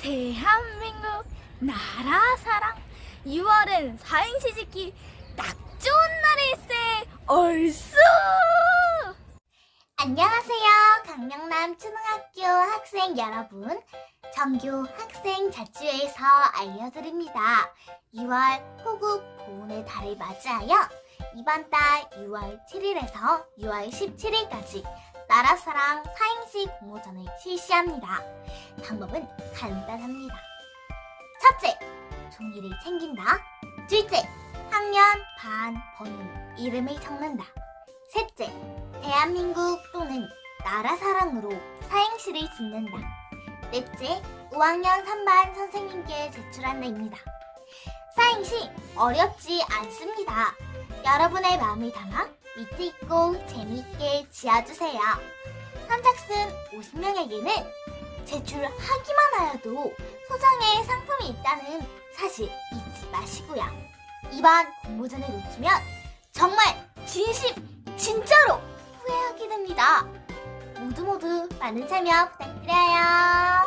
대한민국 나라 사랑 6월은 사행시 짓기 딱 좋은 날일세 얼쑤 안녕하세요. 강명남 초등학교 학생 여러분. 정교 학생 자치회에서 알려드립니다. 6월 호국 보훈의 달을 맞이하여 이번 달 6월 7일에서 6월 17일까지 나라사랑 사행시 공모전을 실시합니다. 방법은 간단합니다. 첫째, 종이를 챙긴다. 둘째, 학년, 반, 번호, 이름을 적는다. 셋째, 대한민국 또는 나라 사랑으로 사행시를 짓는다. 넷째, 5학년 3반 선생님께 제출한다입니다. 사행시 어렵지 않습니다. 여러분의 마음을 담아 밑에 있고 재미있게 지어주세요. 선착순 50명에게는 제출하기만 하여도 소정의 상품이 있다는 사실 잊지 마시고요. 이번 공모전을 놓치면 정말 진심 진짜로 후회하게 됩니다. 모두 모두 많은 참여 부탁드려요.